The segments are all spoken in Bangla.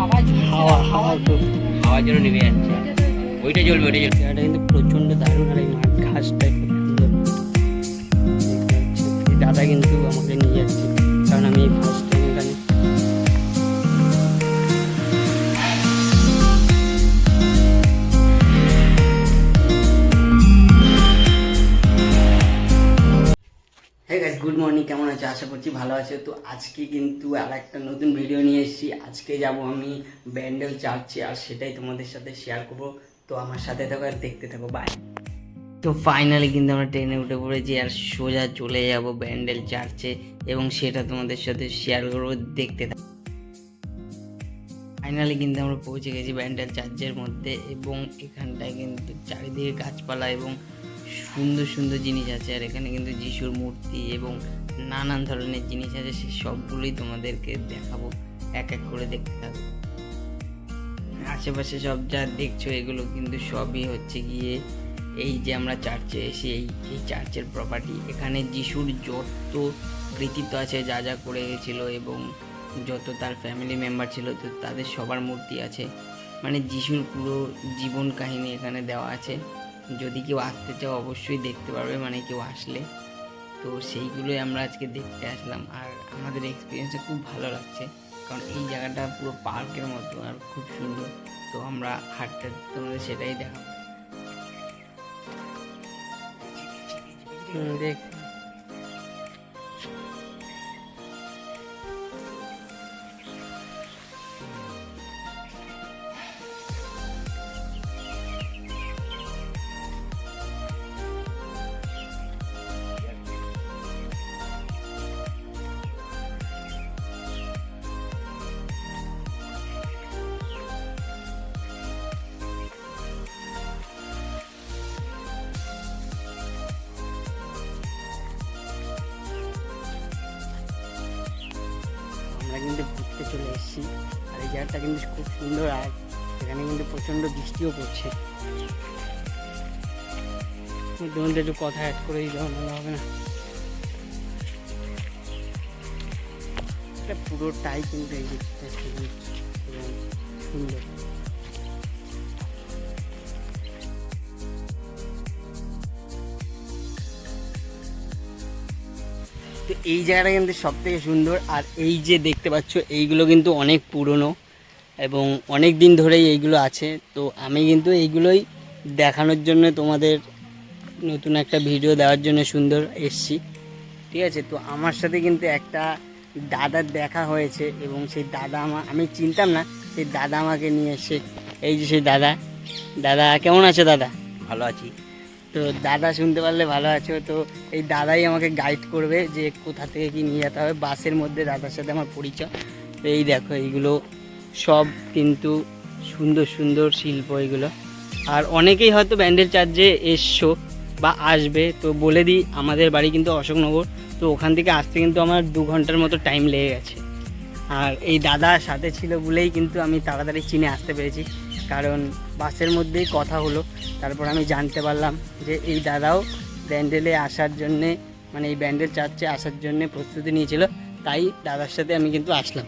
হাওয়া হাওয়া হাওয়ার জন্য নেমে যাচ্ছে ওইটা জ্বলবে ওইটা জ্বলবে জায়গাটা কিন্তু প্রচণ্ড দারুণ আর এই মাঠ ঘাসটা খুব সুন্দর দেখতে পাচ্ছি। এই দাদা কিন্তু আমাকে নিয়ে যাচ্ছে কারণ আমি ফার্স্ট মর্নিং কেমন আছে আশা করছি ভালো আছে তো আজকে কিন্তু আর একটা নতুন ভিডিও নিয়ে এসেছি। আজকে যাব আমি ব্যান্ডেল চার্চে, আর সেটাই তোমাদের সাথে শেয়ার করব। তো আমার সাথে থাকো আর দেখতে থাকো। বাই তো ফাইনালি কিন্তু আমরা ট্রেনে উঠে পড়েছি, আর সোজা চলে যাব ব্যান্ডেল চার্চে, এবং সেটা তোমাদের সাথে শেয়ার করব দেখতে থাকো। ফাইনালি কিন্তু আমরা পৌঁছে গেছি ব্যান্ডেল চার্চের মধ্যে, এবং এখানটায় কিন্তু চারিদিকে গাছপালা এবং সুন্দর সুন্দর জিনিস আছে, আর এখানে কিন্তু যিশুর মূর্তি এবং নানান ধরনের জিনিস আছে, সে সবগুলোই তোমাদেরকে দেখাবো, এক এক করে দেখতে থাকব আশেপাশে সব যা দেখছ, এগুলো কিন্তু সবই হচ্ছে গিয়ে এই যে আমরা চার্চে এসে এই এই চার্চের প্রপার্টি এখানে যিশুর যত কৃতিত্ব আছে, যা যা করে গেছিল এবং যত তার ফ্যামিলি মেম্বার ছিল, তো তাদের সবার মূর্তি আছে। মানে যিশুর পুরো জীবন কাহিনী এখানে দেওয়া আছে। যদি কেউ আসতে চাও অবশ্যই দেখতে পারবে মানে কেউ আসলে। তো সেইগুলোই আমরা আজকে দেখতে আসলাম। আর আমাদের এক্সপিরিয়েন্সটা খুব ভালো লাগছে। কারণ এই জায়গাটা পুরো পার্কের মতো আর খুব সুন্দর। তো আমরা হাঁটতে তোমাদের সেটাই দেখাবো। দেখ। কিন্তু ঘুরতে চলে এসেছি। আর এই জায়গাটা কিন্তু খুব সুন্দর আর এখানে কিন্তু প্রচণ্ড বৃষ্টিও পড়ছে। মধ্যে একটু কথা অ্যাড করে দিলে ভালো হবে না। এটা পুরোটাই কিন্তু এই দিকটা সুন্দর। এই জায়গাটা কিন্তু সব থেকে সুন্দর। আর এই যে দেখতে পাচ্ছ, এইগুলো কিন্তু অনেক পুরনো এবং অনেক দিন ধরেই এইগুলো আছে। তো আমি কিন্তু এইগুলোই দেখানোর জন্য তোমাদের নতুন একটা ভিডিও দেওয়ার জন্য সুন্দর এসছি। ঠিক আছে? তো আমার সাথে কিন্তু একটা দাদার দেখা হয়েছে এবং সেই দাদা আমা, আমি চিনতাম না, সেই দাদা আমাকে নিয়ে এসে এই যে সেই দাদা। দাদা, কেমন আছে দাদা? ভালো আছি। তো দাদা শুনতে পারলে ভালো আছো। তো এই দাদাই আমাকে গাইড করবে যে কোথা থেকে কি নিয়ে যেতে হবে। বাসের মধ্যে দাদার সাথে আমার পরিচয়। তো এই দেখো, এইগুলো সব কিন্তু সুন্দর সুন্দর শিল্প এগুলো। আর অনেকেই হয়তো ব্যান্ডেল চার্জে এসছো বা আসবে। তো বলে দিই, আমাদের বাড়ি কিন্তু অশোকনগর। তো ওখান থেকে আসতে কিন্তু আমার দু ঘণ্টার মতো টাইম লেগে গেছে। আর এই দাদা সাথে ছিল বলেই কিন্তু আমি তাড়াতাড়ি চিনে আসতে পেরেছি। কারণ বাসের মধ্যেই কথা হলো। তারপর আমি জানতে পারলাম যে এই দাদাও ব্যান্ডেলে আসার জন্যে মানে এই ব্যান্ডেল চার্চে আসার জন্যে প্রস্তুতি নিয়েছিল। তাই দাদার সাথে আমি কিন্তু আসলাম।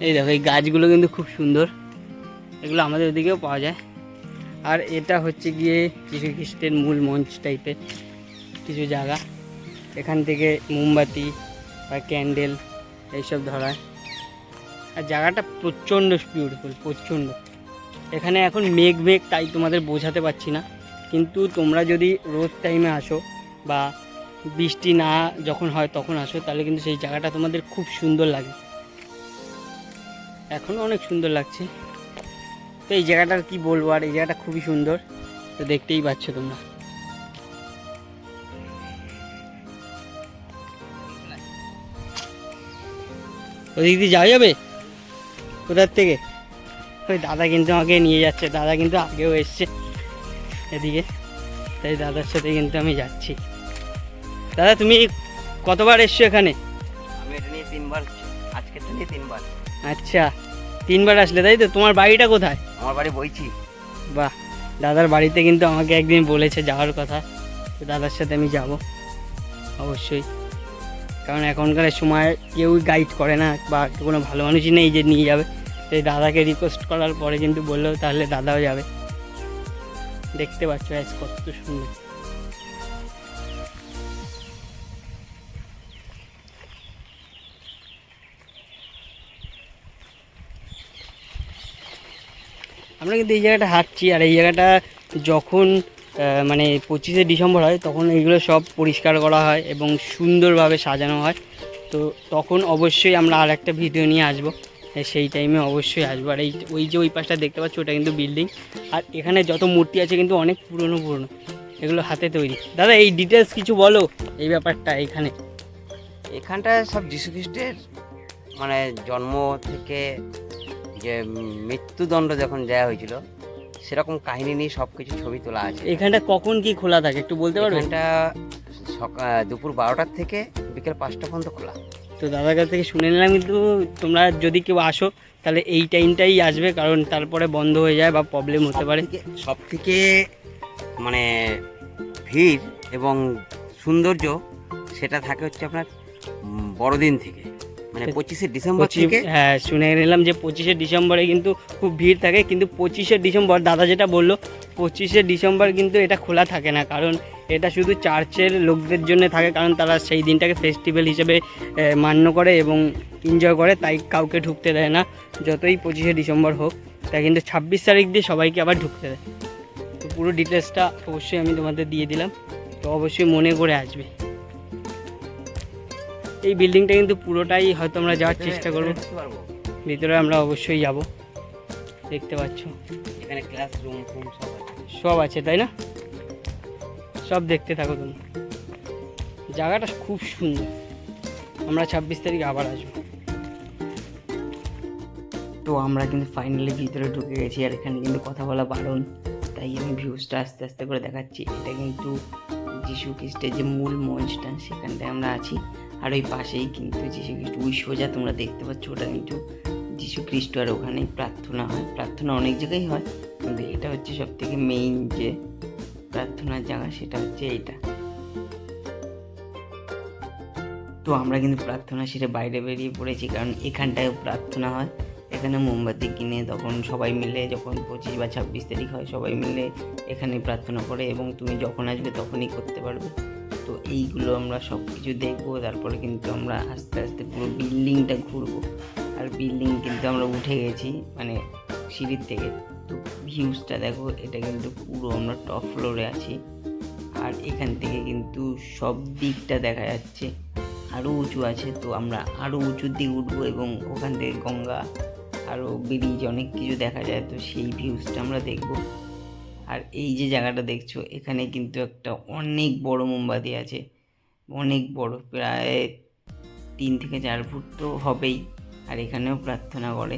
এই দেখো, এই গাছগুলো কিন্তু খুব সুন্দর। এগুলো আমাদের ওদিকেও পাওয়া যায়। আর এটা হচ্ছে গিয়ে যীশু খ্রিস্টের মূল মঞ্চ টাইপের কিছু জায়গা। এখান থেকে মোমবাতি বা ক্যান্ডেল এইসব ধরায়। আর জায়গাটা প্রচণ্ড বিউটিফুল প্রচণ্ড। এখানে এখন মেঘ মেঘ তাই তোমাদের বোঝাতে পারছি না। কিন্তু তোমরা যদি রোদ টাইমে আসো বা বৃষ্টি না যখন হয় তখন আসো, তাহলে কিন্তু সেই জায়গাটা তোমাদের খুব সুন্দর লাগে। এখনও অনেক সুন্দর লাগছে। তো এই জায়গাটার কি বলব, আর এই জায়গাটা খুবই সুন্দর। তো দেখতেই পাচ্ছ তোমরা। ওদিক দিয়ে যাওয়া যাবে? কোথার থেকে? ওই দাদা কিন্তু আমাকে নিয়ে যাচ্ছে দাদা কিন্তু আগেও এসছে এদিকে। তাই দাদার সাথে কিন্তু আমি যাচ্ছি। দাদা তুমি কতবার এসছো এখানে? আমি এটা নিয়ে তিনবার আজকে তো নিয়ে তিনবার। আচ্ছা তিনবার আসলে তাই তো? তোমার বাড়িটা কোথায়? আমার বাড়ি বইছি। বাহ দাদার বাড়িতে কিন্তু আমাকে একদিন বলেছে যাওয়ার কথা। তো দাদার সাথে আমি যাব অবশ্যই। কারণ এখনকার সময় কেউই গাইড করে না বা কোনো ভালো মানুষই নেই যে নিয়ে যাবে। সেই দাদাকে রিকোয়েস্ট করার পরে কিন্তু বলল, তাহলে দাদাও যাবে। দেখতে পাচ্ছ আজ কত সুন্দর। আমরা কিন্তু এই জায়গাটা হাঁটছি, আর এই জায়গাটা যখন মানে পঁচিশে ডিসেম্বর হয়, তখন এইগুলো সব পরিষ্কার করা হয় এবং সুন্দরভাবে সাজানো হয়। তো তখন অবশ্যই আমরা আর একটা ভিডিও নিয়ে আসব। সেই টাইমে অবশ্যই আসব আর এই ওই যে ওই পাশটা দেখতে পাচ্ছ ওটা কিন্তু বিল্ডিং আর এখানে যত মূর্তি আছে কিন্তু অনেক পুরনো পুরনো। এগুলো হাতে তৈরি। দাদা এই ডিটেলস কিছু বলো এই ব্যাপারটা এখানে। এখানটায় সব যীশু খ্রিস্টের মানে জন্ম থেকে যে মৃত্যুদণ্ড যখন দেওয়া হয়েছিল সেরকম কাহিনী নিয়ে সব কিছু ছবি তোলা আছে। এখানটা কখন কি খোলা থাকে একটু বলতে পারবে? এখানটা সকাল দুপুর বারোটার থেকে বিকেল পাঁচটা পর্যন্ত খোলা। তো দাদার কাছ থেকে শুনে নিলাম কিন্তু তোমরা যদি কেউ আসো, তাহলে এই টাইমটাই আসবে, কারণ তারপরে বন্ধ হয়ে যায় বা প্রবলেম হতে পারে। সব থেকে মানে ভিড় এবং সৌন্দর্য, সেটা থাকে হচ্ছে আপনার বড়দিন থেকে। মানে পঁচিশে ডিসেম্বর থেকে? হ্যাঁ শুনে নিলাম যে পঁচিশে ডিসেম্বরে কিন্তু খুব ভিড় থাকে কিন্তু পঁচিশে ডিসেম্বর দাদা যেটা বলল পঁচিশে ডিসেম্বর কিন্তু এটা খোলা থাকে না কারণ এটা শুধু চার্চের লোকদের জন্য থাকে কারণ তারা সেই দিনটাকে ফেস্টিভ্যাল হিসেবে মান্য করে এবং এনজয় করে তাই কাউকে ঢুকতে দেয় না যতই পঁচিশে ডিসেম্বর হোক তাই কিন্তু ছাব্বিশ তারিখ দিয়ে সবাইকে আবার ঢুকতে দেয়। তো পুরো ডিটেলসটা অবশ্যই আমি তোমাদের দিয়ে দিলাম তো অবশ্যই মনে করে আসবে। এই বিল্ডিংটা কিন্তু পুরোটাই হয়তো আমরা যাওয়ার চেষ্টা করব। ভিতরে আমরা অবশ্যই যাব। দেখতে পাচ্ছ। এখানে ক্লাসরুম রুম সব আছে। সব আছে তাই না? সব দেখতে থাকো তুমি। জায়গাটা খুব সুন্দর। আমরা ছাব্বিশ তারিখ আবার আসব। তো আমরা কিন্তু ফাইনালি ভিতরে ঢুকে গেছি আর এখানে কিন্তু কথা বলা বারণ। তাই আমি ভিউজটা আস্তে আস্তে করে দেখাচ্ছি। এটা কিন্তু যিশু খ্রিস্টের যে মূল মঞ্চটা সেখানটায় আমরা আছি। আর ওই পাশেই কিন্তু যিশু খ্রিস্ট ওই সোজা তোমরা দেখতে পাচ্ছ, ওটা কিন্তু যিশু খ্রিস্ট আর ওখানেই প্রার্থনা হয়। প্রার্থনা অনেক জায়গায় হয়, কিন্তু এটা হচ্ছে সব থেকে মেইন যে প্রার্থনার জায়গা, সেটা হচ্ছে এইটা। তো আমরা কিন্তু প্রার্থনা সেরে বাইরে বেরিয়ে পড়েছি, কারণ এখানটায় প্রার্থনা হয়। এখানে মোমবাতি কিনে তখন সবাই মিলে যখন পঁচিশ বা ছাব্বিশ তারিখ হয়, সবাই মিলে এখানে প্রার্থনা করে এবং তুমি যখন আসবে তখনই করতে পারবে। তো এইগুলো আমরা সব কিছু দেখব, তারপরে কিন্তু আমরা আস্তে আস্তে পুরো বিল্ডিংটা ঘুরবো। আর বিল্ডিং কিন্তু আমরা উঠে গেছি মানে সিঁড়ির থেকে। তো ভিউজটা দেখো, এটা কিন্তু পুরো আমরা টপ ফ্লোরে আছি। আর এখান থেকে কিন্তু সব দিকটা দেখা যাচ্ছে। আরও উঁচু আছে, তো আমরা আরও উঁচুর দিকে উঠবো এবং ওখান থেকে গঙ্গা আরও ব্রিজ অনেক কিছু দেখা যায়। তো সেই ভিউজটা আমরা দেখব। আর এই যে জায়গাটা দেখছ, এখানে কিন্তু একটা অনেক বড় মোমবাতি আছে। অনেক বড়, প্রায় তিন থেকে চার ফুট তো হবেই, আর এখানেও প্রার্থনা করে।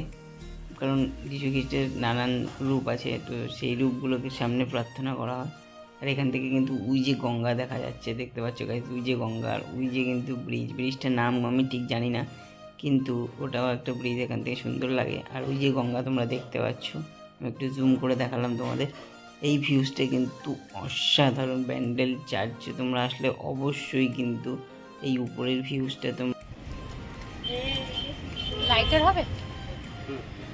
কারণ যীশু খ্রিস্টের নানান রূপ আছে, তো সেই রূপগুলোকে সামনে প্রার্থনা করা হয়। আর এখান থেকে কিন্তু উই যে গঙ্গা দেখা যাচ্ছে, দেখতে পাচ্ছ গাইজ উই যে গঙ্গা, আর উই যে কিন্তু ব্রিজ। ব্রিজটার নাম আমি ঠিক জানি না, কিন্তু ওটাও একটা ব্রিজ এখান থেকে সুন্দর লাগে। আর ওই যে গঙ্গা তোমরা দেখতে পাচ্ছ, আমি একটু জুম করে দেখালাম তোমাদের। এই ভিউজটা কিন্তু অসাধারণ ব্যান্ডেল চার্চে তোমরা আসলে অবশ্যই কিন্তু এই উপরের ভিউজটা তোমরা লাইটার হবে?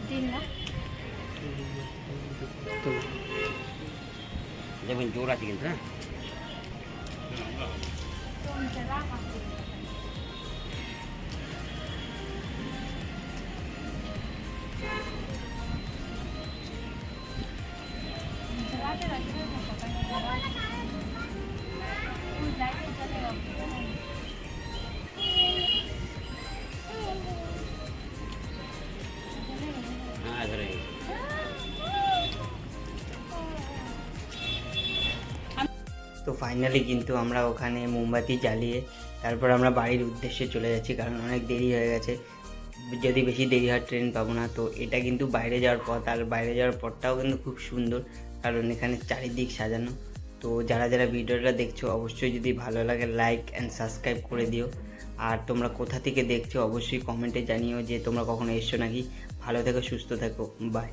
দিন না। দেখবেন জোর আছে কিন্তু হ্যাঁ? ফাইনালি কিন্তু আমরা ওখানে মোমবাতি জ্বালিয়ে তারপর আমরা বাড়ির উদ্দেশ্যে চলে যাচ্ছি, কারণ অনেক দেরি হয়ে গেছে। যদি বেশি দেরি হয় ট্রেন পাবো না। তো এটা কিন্তু বাইরে যাওয়ার পথ, আর বাইরে যাওয়ার পথটাও কিন্তু খুব সুন্দর, কারণ এখানে চারিদিক সাজানো। তো যারা যারা ভিডিওটা দেখছ, অবশ্যই যদি ভালো লাগে লাইক অ্যান্ড সাবস্ক্রাইব করে দিও। আর তোমরা কোথা থেকে দেখছ, অবশ্যই কমেন্টে জানিও যে তোমরা কখনো এসছো নাকি। ভালো থেকো, সুস্থ থাকো বাই